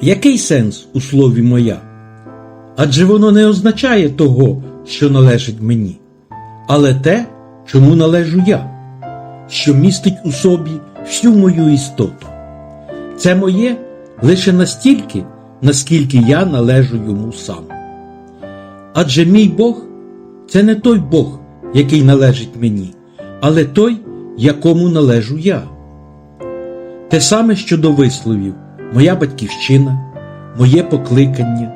Який сенс у слові моя? Адже воно не означає того, що належить мені, але те, чому належу я, що містить у собі всю мою істоту. Це моє лише настільки, наскільки я належу йому сам. Адже мій Бог це не той Бог, який належить мені, але той, якому належу я. Те саме щодо висловів, моя батьківщина, моє покликання,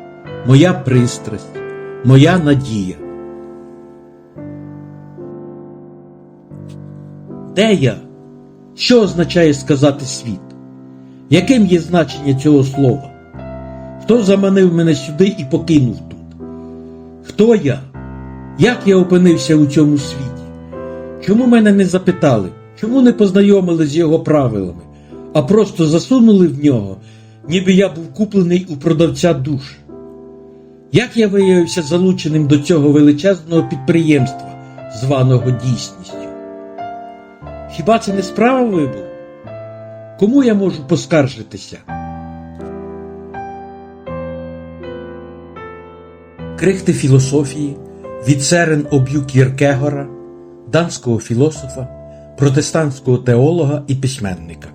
моя пристрасть, моя надія. Де я? Що означає сказати світ? Яким є значення цього слова? Хто заманив мене сюди і покинув тут? Хто я? Як я опинився у цьому світі? Чому мене не запитали? Чому не познайомили з його правилами, а просто засунули в нього, ніби я був куплений у продавця душ? Як я виявився залученим до цього величезного підприємства, званого дійсністю? Хіба це не справа вибору? Кому я можу поскаржитися? Крихти філософії від Серен Об'ю К'єркегора, данського філософа, протестантського теолога і письменника.